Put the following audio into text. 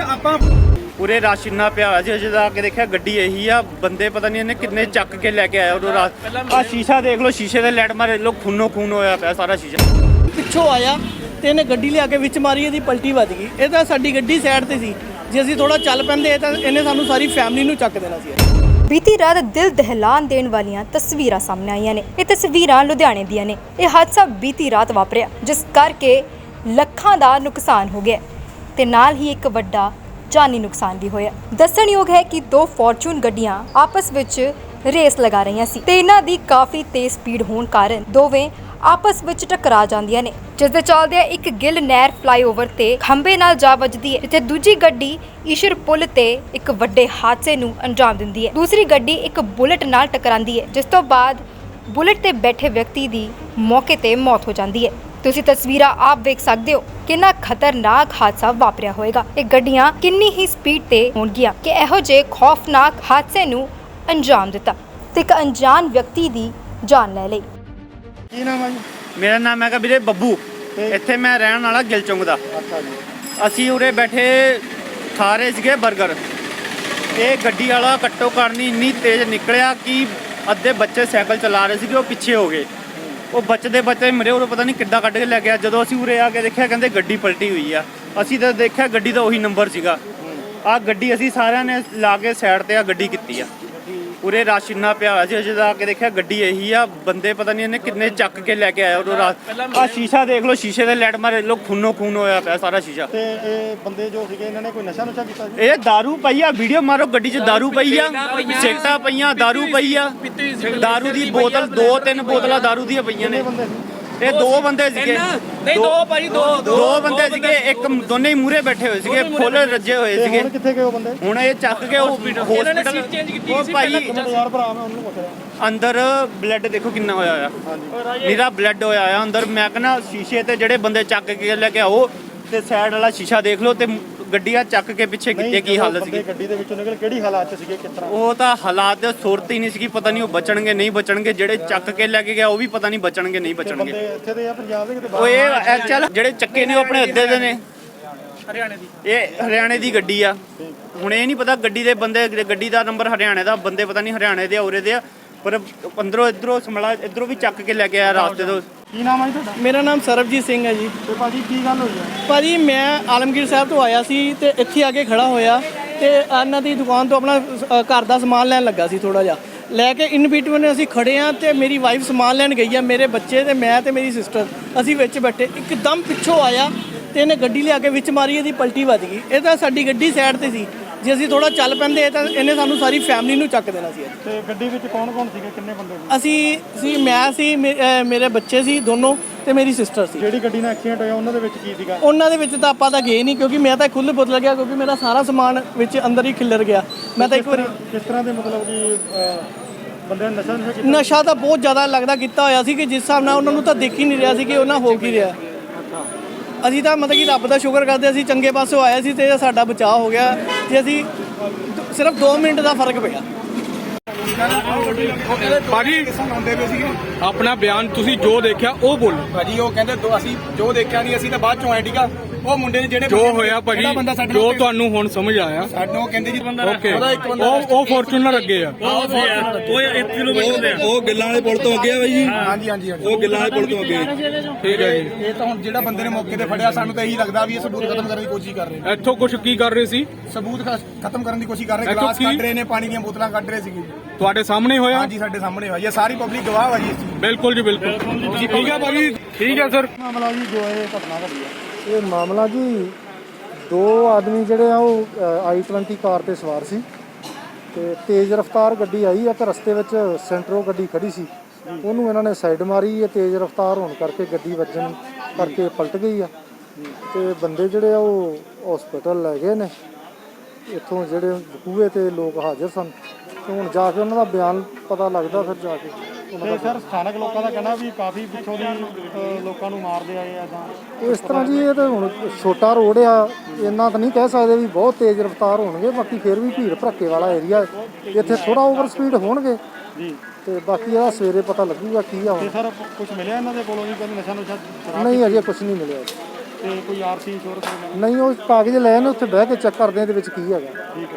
ਆਪਾਂ ਪੂਰੇ ਰਸ਼ ਇੰਨਾ ਪਿਆ ਹੋਇਆ ਸੀ ਜਦੋਂ ਆ ਕੇ ਦੇਖਿਆ ਗੱਡੀ ਇਹੀ ਆ ਬੰਦੇ ਪਤਾ ਨਹੀਂ ਇਹਨੇ ਕਿੰਨੇ ਚੱਕ ਕੇ ਲੈ ਕੇ ਆਇਆ ਉਦੋਂ ਰਾਤ। ਆ ਸ਼ੀਸ਼ਾ ਦੇਖ ਲਓ ਸ਼ੀਸ਼ੇ ਦੇ ਲੈਟ ਮਾਰੇ ਲੋ ਖੂਨੋ ਖੂਨ ਹੋਇਆ ਪਿਆ ਸਾਰਾ ਸ਼ੀਸ਼ਾ। ਪਿੱਛੋਂ ਆਇਆ ਤੇ ਇਹਨੇ ਗੱਡੀ ਲਿਆ ਕੇ ਵਿੱਚ ਮਾਰੀ ਇਹਦੀ ਪਲਟੀ ਵੱਜ ਗਈ। ਇਹ ਤਾਂ ਸਾਡੀ ਗੱਡੀ ਸਾਈਡ ਤੇ ਸੀ। ਜੇ ਅਸੀਂ ਥੋੜਾ ਚੱਲ ਪੈਂਦੇ ਤਾਂ ਇਹਨੇ ਸਾਨੂੰ ਸਾਰੀ ਫੈਮਿਲੀ ਨੂੰ ਚੱਕ ਦੇਣਾ ਸੀ। ਬੀਤੀ ਰਾਤ ਦਿਲ ਦਹਿਲਾਨ ਦੇਣ ਵਾਲੀਆਂ ਤਸਵੀਰਾਂ ਸਾਹਮਣੇ ਆਈਆਂ ਨੇ। ਇਹ ਤਸਵੀਰਾਂ ਲੁਧਿਆਣੇ ਦੀਆਂ ਨੇ। ਇਹ ਹਾਦਸਾ ਬੀਤੀ ਰਾਤ ਵਾਪਰਿਆ ਜਿਸ ਕਰਕੇ ਲੱਖਾਂ ਦਾ ਨੁਕਸਾਨ ਹੋ ਗਿਆ। ਤੇ ਨਾਲ ਹੀ ਇੱਕ ਵੱਡਾ ਜਾਨੀ ਨੁਕਸਾਨ ਵੀ ਹੋਇਆ। ਦੱਸਣਯੋਗ ਹੈ ਕਿ ਦੋ ਫੋਰਚੂਨ ਗੱਡੀਆਂ ਆਪਸ ਵਿੱਚ ਰੇਸ ਲਗਾ ਰਹੀਆਂ ਸੀ ਤੇ ਇਹਨਾਂ ਦੀ ਕਾਫੀ ਤੇਜ਼ ਸਪੀਡ ਹੋਣ ਕਾਰਨ ਦੋਵੇਂ ਆਪਸ ਵਿੱਚ ਟਕਰਾ ਜਾਂਦੀਆਂ ਨੇ, ਜਿਸ ਦੇ ਚੱਲਦਿਆਂ ਇੱਕ ਗਿੱਲ ਨਹਿਰ ਫਲਾਈਓਵਰ ਤੇ ਖੰਭੇ ਨਾਲ ਜਾ ਵੱਜਦੀ ਹੈ, ਜਿੱਥੇ ਦੂਜੀ ਗੱਡੀ ਈਸ਼ਰ ਪੁਲ ਤੇ ਇੱਕ ਵੱਡੇ ਹਾਦਸੇ ਨੂੰ ਅੰਜਾਮ ਦਿੰਦੀ ਹੈ। ਦੂਸਰੀ ਗੱਡੀ ਇੱਕ ਬੁਲਟ ਨਾਲ ਟਕਰਾਂਦੀ ਹੈ, ਜਿਸ ਤੋਂ ਬਾਅਦ ਬੁਲਟ ਤੇ ਬੈਠੇ ਵਿਅਕਤੀ ਦੀ ਮੌਕੇ ਤੇ ਮੌਤ ਹੋ ਜਾਂਦੀ ਹੈ। ਤੁਸੀਂ ਤਸਵੀਰਾਂ ਆਪ ਵੇਖ ਸਕਦੇ ਹੋ ਕਿੰਨਾ ਖਤਰਨਾਕ ਹਾਦਸਾ ਵਾਪਰਿਆ ਹੋਵੇਗਾ। ਇਹ ਗੱਡੀਆਂ ਕਿੰਨੀ ਹੀ ਸਪੀਡ ਤੇ ਹੋਣਗੀਆਂ ਕਿ ਇਹੋ ਜਿਹੇ ਖੌਫਨਾਕ ਹਾਦਸੇ ਨੂੰ ਅੰਜਾਮ ਦਿੱਤਾ ਤੇ ਇੱਕ ਅਣਜਾਣ ਵਿਅਕਤੀ ਦੀ ਜਾਨ ਲੈ ਲਈ। ਕੀ ਨਾਮ ਹੈ ਜੀ? ਮੇਰਾ ਨਾਮ ਹੈਗਾ ਵੀਰੇ ਬੱਬੂ। ਇੱਥੇ ਮੈਂ ਰਹਿਣ ਵਾਲਾ ਗਿਲਚੁੰਗ ਦਾ। ਅੱਛਾ ਜੀ। ਅਸੀਂ ਉਰੇ ਬੈਠੇ ਖਾ ਰਹੇ ਸੀਗੇ 버ਗਰ ਇਹ ਗੱਡੀ ਵਾਲਾ ਕੱਟੋ ਕਰਨੀ ਇੰਨੀ ਤੇਜ਼ ਨਿਕਲਿਆ ਕਿ ਅੱਧੇ ਬੱਚੇ ਸਾਈਕਲ ਚਲਾ ਰਹੇ ਸੀਗੇ ਉਹ ਪਿੱਛੇ ਹੋ ਗਏ। ਉਹ ਬਚਦੇ ਬਚਦੇ ਮਰੇ ਉਹ ਪਤਾ ਨਹੀਂ ਕਿੱਦਾਂ ਕੱਢ ਕੇ ਲੈ ਗਿਆ। ਜਦੋਂ ਅਸੀਂ ਉਰੇ ਆ ਕੇ ਦੇਖਿਆ ਕਹਿੰਦੇ ਗੱਡੀ ਪਲਟੀ ਹੋਈ ਆ। ਅਸੀਂ ਤਾਂ ਦੇਖਿਆ ਗੱਡੀ ਦਾ ਉਹੀ ਨੰਬਰ ਸੀਗਾ। ਆ ਗੱਡੀ ਅਸੀਂ ਸਾਰਿਆਂ ਨੇ ਲਾ ਕੇ ਸਾਈਡ ਤੇ ਆ ਗੱਡੀ ਕੀਤੀ ਆ। ਉਰੇ ਰਸ਼ ਇੰਨਾ ਪਿਆ ਹੋਇਆ ਸੀ ਜਦੋਂ ਆ ਕੇ ਦੇਖਿਆ ਗੱਡੀ ਇਹੀ ਆ ਬੰਦੇ ਪਤਾ ਨਹੀਂ ਇਹਨੇ ਕਿੰਨੇ ਚੱਕ ਕੇ ਲੈ ਕੇ ਆਇਆ ਉਦੋਂ ਰਾਤ ਆ ਸ਼ੀਸ਼ਾ ਦੇਖ ਲਓ ਸ਼ੀਸ਼ੇ ਦੇ ਲੈਟ ਮਾਰੇ ਲੋ ਖੂਨੋ ਖੂਨ ਹੋਇਆ ਪਿਆ ਸਾਰਾ ਸ਼ੀਸ਼ਾ ਤੇ ਇਹ ਬੰਦੇ ਜੋ ਸੀਗੇ ਇਹਨਾਂ ਨੇ ਕੋਈ ਨਸ਼ਾ ਨੁਸ਼ਾ ਕੀਤਾ ਸੀ ਇਹ दारू ਪਈ ਆ ਵੀਡੀਓ ਮਾਰੋ ਗੱਡੀ 'ਚ दारू ਪਈ ਆ ਸਿਗਟਾਂ ਪਈਆਂ दारू ਪਈ ਆ दारू ਦੀ ਬੋਤਲ ਦੋ ਤਿੰਨ ਬੋਤਲਾਂ दारू ਦੀਆਂ ਪਈਆਂ ਨੇ ਬੰਦੇ ਸੀ ਇਹ ਦੋ ਬੰਦੇ ਸੀਗੇ। ਨਹੀਂ ਦੋ ਭਾਜੀ ਦੋ ਦੋ ਬੰਦੇ ਸੀਗੇ। ਇੱਕ ਦੋਨੇ ਹੀ ਮੂਰੇ ਬੈਠੇ ਹੋਏ ਸੀਗੇ ਫੁੱਲ ਰੱਜੇ ਹੋਏ ਸੀਗੇ। ਹੁਣ ਕਿੱਥੇ ਗਏ ਉਹ ਬੰਦੇ? ਹੁਣ ਇਹ ਚੱਕ ਕੇ ਉਹ ਇਹਨਾਂ ਨੇ ਹਸਪੀਟਲ ਸੀਟ ਚੇਂਜ ਕੀਤੀ ਉਹ ਸੀ ਭਾਈ ਇੱਕ ਮਿੰਟ ਯਾਰ ਭਰਾ ਮੈਂ ਉਹਨੂੰ ਪੁੱਛ ਰਿਹਾ। ਅੰਦਰ ਬਲੱਡ ਦੇਖੋ ਕਿੰਨਾ ਹੋਇਆ ਹੋਇਆ। ਹਾਂਜੀ। ਮੇਰਾ ਬਲੱਡ ਹੋਇਆ ਆ ਅੰਦਰ। ਮੈਂ ਕਹਿੰਦਾ ਸ਼ੀਸ਼ੇ ਤੇ ਜਿਹੜੇ ਬੰਦੇ ਚੱਕ ਕੇ ਲੈ ਕੇ ਆਓ ਤੇ ਸਾਈਡ ਵਾਲਾ ਸ਼ੀਸ਼ਾ ਦੇਖ ਲਓ ਤੇ ਗੱਡੀਆਂ ਚੱਕ ਕੇ ਪਿੱਛੇ ਕਿੱਥੇ ਕੀ ਹਾਲਤ ਸੀ ਗੱਡੀ ਦੇ ਵਿੱਚੋਂ ਨਿਕਲ ਕਿਹੜੀ ਹਾਲਾਤ ਚ ਸੀਗੇ ਕਿਸ ਤਰ੍ਹਾਂ? ਉਹ ਤਾਂ ਹਾਲਾਤ ਦੇ ਸੁਰਤ ਹੀ ਨਹੀਂ ਸੀ ਪਤਾ ਨਹੀਂ ਉਹ ਬਚਣਗੇ ਨਹੀਂ ਬਚਣਗੇ ਜਿਹੜੇ ਚੱਕ ਕੇ ਲੈ ਕੇ ਗਿਆ ਉਹ ਵੀ ਪਤਾ ਨਹੀਂ ਬਚਣਗੇ ਨਹੀਂ ਬਚਣਗੇ। ਬੰਦੇ ਇੱਥੇ ਦੇ ਆ ਪੰਜਾਬ ਦੇ ਕਿਤੇ ਉਹ ਇਹ ਐਕਚੁਅਲ ਜਿਹੜੇ ਚੱਕੇ ਨੇ ਉਹ ਆਪਣੇ ਅੱਧੇ ਦੇ ਨੇ। ਹਰਿਆਣੇ ਦੀ। ਇਹ ਹਰਿਆਣੇ ਦੀ ਗੱਡੀ ਆ। ਹੁਣ ਇਹ ਨਹੀਂ ਪਤਾ ਗੱਡੀ ਦੇ ਬੰਦੇ ਗੱਡੀ ਦਾ ਨੰਬਰ ਹਰਿਆਣੇ ਦਾ ਬੰਦੇ ਪਤਾ ਨਹੀਂ ਹਰਿਆਣੇ ਦੇ ਆ ਉਰੇ ਦੇ ਆ ਪਰ ਅੰਦਰੋਂ ਇਧਰੋਂ ਸਮਲਾ ਇਧਰੋਂ ਵੀ ਚੱਕ ਕੇ ਲੈ ਕੇ ਆਇਆ ਰਾਸਤੇ ਤੋਂ ਕੀ ਨਾਮ ਹੈ ਜੀ ਤੁਹਾਡਾ? ਮੇਰਾ ਨਾਮ ਸਰਬਜੀਤ ਸਿੰਘ ਹੈ ਜੀ। ਤੇ ਭਾਜੀ ਕੀ ਗੱਲ ਹੋਈ ਹੈ ਭਾਜੀ ਮੈਂ ਆਲਮਗੀਰ ਸਾਹਿਬ ਤੋਂ ਆਇਆ ਸੀ ਤੇ ਇੱਥੇ ਆ ਕੇ ਖੜਾ ਹੋਇਆ ਤੇ ਇਹਨਾਂ ਦੀ ਦੁਕਾਨ ਤੋਂ ਆਪਣਾ ਅ, ਘਰ ਦਾ ਸਮਾਨ ਲੈਣ ਲੱਗਾ ਸੀ ਥੋੜਾ ਜਿਹਾ। ਲੈ ਕੇ ਇਨ ਬਿਟਵੀਨ ਅਸੀਂ ਖੜੇ ਆ ਤੇ ਮੇਰੀ ਵਾਈਫ ਸਮਾਨ ਲੈਣ ਗਈ ਆ ਮੇਰੇ ਬੱਚੇ ਤੇ ਮੈਂ ਤੇ ਮੇਰੀ ਸਿਸਟਰ ਅਸੀਂ ਵਿੱਚ ਬੈਠੇ ਇੱਕਦਮ ਪਿੱਛੋਂ ਆਇਆ ਤੇ ਇਹਨੇ ਗੱਡੀ ਲਿਆ ਕੇ ਵਿੱਚ ਮਾਰੀ ਇਹਦੀ ਪਲਟੀ ਵੱਜ ਗਈ। ਇਹ ਤਾਂ ਸਾਡੀ ਗੱਡੀ ਸਾਈਡ ਤੇ ਸੀ। ਜੇ ਅਸੀਂ ਥੋੜਾ ਚੱਲ ਪੈਂਦੇ ਤਾਂ ਇਹਨੇ ਸਾਨੂੰ ਸਾਰੀ ਫੈਮਿਲੀ ਨੂੰ ਚੱਕ ਦੇਣਾ ਸੀ ਤੇ ਗੱਡੀ ਵਿੱਚ ਕੌਣ ਕੌਣ ਸੀਗੇ? ਕਿੰਨੇ ਬੰਦੇ ਸੀ? ਅਸੀਂ ਸੀ ਮੈਂ ਸੀ ਮੇ- ਮੇਰੇ ਬੱਚੇ ਸੀ ਦੋਨੋਂ ਤੇ ਮੇਰੀ ਸਿਸਟਰ ਸੀ। ਜਿਹੜੀ ਗੱਡੀ ਨਾਲ ਐਕਸੀਡੈਂਟ ਹੋਇਆ ਉਹਨਾਂ ਦੇ ਵਿੱਚ ਕੀ ਸੀਗਾ? ਉਹਨਾਂ ਦੇ ਵਿੱਚ ਤਾਂ ਆਪਾਂ ਤਾਂ ਗਏ ਨਹੀਂ ਕਿਉਂਕਿ ਮੈਂ ਤਾਂ ਖੁੱਲ੍ਹ ਬੁੱਤ ਲੱਗਿਆ ਕਿਉਂਕਿ ਮੇਰਾ ਸਾਰਾ ਸਮਾਨ ਵਿੱਚ ਅੰਦਰ ਹੀ ਖਿੱਲਰ ਗਿਆ। ਮੈਂ ਤਾਂ ਇੱਕ ਵਾਰੀ ਕਿਸ ਤਰ੍ਹਾਂ ਦੇ ਮਤਲਬ ਕਿ ਅਹ, ਬੰਦੇ ਨੇ ਨਸ਼ਾ ਨੁਸ਼ਾ ਕੀਤਾ? ਨਸ਼ਾ ਤਾਂ ਬਹੁਤ ਜ਼ਿਆਦਾ ਲੱਗਦਾ ਕੀਤਾ ਹੋਇਆ ਸੀ ਕਿ ਜਿਸ ਹਿਸਾਬ ਨਾਲ ਉਹਨਾਂ ਨੂੰ ਤਾਂ ਦੇਖ ਹੀ ਨਹੀਂ ਰਿਹਾ ਸੀ ਕਿ ਉਹਨਾਂ ਹੋ ਕੀ ਰਿਹਾ। ਅਸੀਂ ਤਾਂ ਮਤਲਬ ਕਿ ਰੱਬ ਦਾ ਸ਼ੁਕਰ ਕਰਦੇ ਅਸੀਂ ਚੰਗੇ ਪਾਸੋਂ ਆਏ ਸੀ ਤੇ ਸਾਡਾ ਬਚਾਅ ਹੋ ਗਿਆ ਤੇ ਅਸੀਂ ਸਿਰਫ 2 ਮਿੰਟ ਦਾ ਫ਼ਰਕ ਪਿਆ। ਭਾਜੀ ਆਪਣਾ ਬਿਆਨ ਤੁਸੀਂ ਜੋ ਦੇਖਿਆ ਉਹ ਬੋਲੋ। ਭਾਜੀ ਉਹ ਕਹਿੰਦੇ ਅਸੀਂ ਜੋ ਦੇਖਿਆ ਨਹੀਂ ਅਸੀਂ ਤਾਂ ਬਾਅਦ ਚੋਂ ਆਏ ਠੀਕ ਆ? ਉਹ ਮੁੰਡੇ ਨੇ ਜਿਹੜੇ ਜੋ ਹੋਇਆ ਭਾਜੀ ਜੋ ਤੁਹਾਨੂੰ ਹੁਣ ਸਮਝ ਆਇਆ। ਸਾਨੂੰ ਕਹਿੰਦੇ ਜੀ ਬੰਦਾ ਓਕੇ ਉਹਦਾ ਇੱਕ ਬੰਦਾ ਉਹ ਉਹ ਫੋਰਚੂਨਰ ਅੱਗੇ ਆ। ਉਹ ਗਿੱਲਾਂ ਵਾਲੇ ਪੁਲ ਤੋਂ ਅੱਗੇ ਆ ਬਾਈ ਜੀ। ਹਾਂਜੀ ਹਾਂਜੀ ਹਾਂਜੀ। ਉਹ ਗਿੱਲਾਂ ਵਾਲੇ ਪੁਲ ਤੋਂ ਅੱਗੇ ਠੀਕ ਹੈ ਜੀ। ਇਹ ਤਾਂ ਹੁਣ ਜਿਹੜਾ ਬੰਦੇ ਨੇ ਮੌਕੇ ਤੇ ਫੜਿਆ ਸਾਨੂੰ ਤਾਂ ਇਹੀ ਲੱਗਦਾ ਵੀ ਇਹ ਸਬੂਤ ਖਤਮ ਕਰਨ ਦੀ ਕੋਸ਼ਿਸ਼ ਕਰ ਰਹੇ ਨੇ। ਇੱਥੋਂ ਕੁਝ ਕੀ ਕਰ ਰਹੇ ਸੀ? ਸਬੂਤ ਖਤਮ ਕਰਨ ਦੀ ਕੋਸ਼ਿਸ਼ ਕਰ ਰਹੇ ਗਲਾਸ? ਕੱਢ ਰਹੇ ਨੇ ਪਾਣੀ ਦੀਆਂ ਬੋਤਲਾਂ ਕੱਢ ਰਹੇ ਸੀਗੇ। ਤੁਹਾਡੇ ਸਾਹਮਣੇ ਹੋਇਆ? ਹਾਂਜੀ ਸਾਡੇ ਸਾਹਮਣੇ ਹੋਇਆ। ਇਹ ਸਾਰੀ ਪਬਲਿਕ ਗਵਾਹ ਵਾ ਜੀ। ਬਿਲਕੁਲ ਜੀ ਬਿਲਕੁਲ। ਠੀਕ ਹੈ ਭਾਜੀ। ਠੀਕ ਹੈ ਸਰ। ਮਾਮਲਾ ਜੀ ਜੋ ਇਹ ਘਟਨਾ ਘਟੀ ਹੈ ਇਹ ਮਾਮਲਾ ਜੀ, ਦੋ ਆਦਮੀ ਜਿਹੜੇ ਆ ਉਹ ਆਈ 20 ਕਾਰ ਤੇ ਸਵਾਰ ਸੀ ਤੇ ਤੇਜ਼ ਰਫ਼ਤਾਰ ਗੱਡੀ ਆਈ ਆ ਤੇ ਰਸਤੇ ਵਿੱਚ ਸੈਂਟਰੋ ਗੱਡੀ ਖੜੀ ਸੀ। ਉਹਨੂੰ ਇਹਨਾਂ ਨੇ ਸਾਈਡ ਮਾਰੀ, ਇਹ ਤੇਜ਼ ਰਫ਼ਤਾਰ ਹੋਣ ਕਰਕੇ ਗੱਡੀ ਵੱਜਣ ਕਰਕੇ ਪਲਟ ਗਈ ਆ। ਤੇ ਬੰਦੇ ਜਿਹੜੇ ਆ ਉਹ ਹਸਪੀਟਲ ਲੈ ਗਏ ਨੇ। ਇੱਥੋਂ ਜਿਹੜੇ ਖੂਹੇ ਤੇ ਲੋਕ ਹਾਜ਼ਰ ਸਨ। ਹੁਣ ਜਾ ਕੇ ਉਹਨਾਂ ਦਾ ਬਿਆਨ ਪਤਾ ਲੱਗਦਾ ਫਿਰ ਜਾ ਕੇ। ਤੇ ਸਰ ਸਥਾਨਕ ਲੋਕਾਂ ਦਾ ਕਹਿਣਾ ਵੀ ਕਾਫੀ ਪਿੱਛੋਂ ਦੀ ਲੋਕਾਂ ਨੂੰ ਮਾਰਦੇ ਆਏ ਆ ਜਾਂ ਇਸ ਤਰ੍ਹਾਂ ਜੀ ਇਹ ਤਾਂ ਹੁਣ ਛੋਟਾ ਰੋਡ ਆ ਇੰਨਾ ਤਾਂ ਨਹੀਂ ਕਹਿ ਸਕਦੇ ਵੀ ਬਹੁਤ ਤੇਜ਼ ਰਫ਼ਤਾਰ ਹੋਣਗੇ ਬਾਕੀ ਫਿਰ ਵੀ ਭੀੜ ਭੜੱਕੇ ਵਾਲਾ ਏਰੀਆ ਇੱਥੇ ਥੋੜਾ ਓਵਰ ਸਪੀਡ ਹੋਣਗੇ। ਜੀ। ਤੇ ਬਾਕੀ ਇਹਦਾ ਸਵੇਰੇ ਪਤਾ ਲੱਗੂਗਾ ਕੀ ਆ ਤੇ ਸਰ ਕੁਝ ਮਿਲਿਆ ਇਹਨਾਂ ਦੇ ਕੋਲੋਂ ਜੀ ਕੋਈ ਨਸ਼ਾ ਨੁਸ਼ਾ ਨਹੀਂ ਅਜੇ ਕੁਝ ਨਹੀਂ ਮਿਲਿਆ। ਤੇ ਕੋਈ ਆਰਸੀ ਇੰਸ਼ੋਰੈਂਸ ਨਹੀਂ ਉਹ ਕਾਗਜ਼ ਲੈ ਨੇ ਉੱਥੇ ਬਹਿ ਕੇ ਚੈੱਕ ਕਰਦੇ ਆ ਇਹਦੇ ਵਿੱਚ ਕੀ ਹੈਗਾ।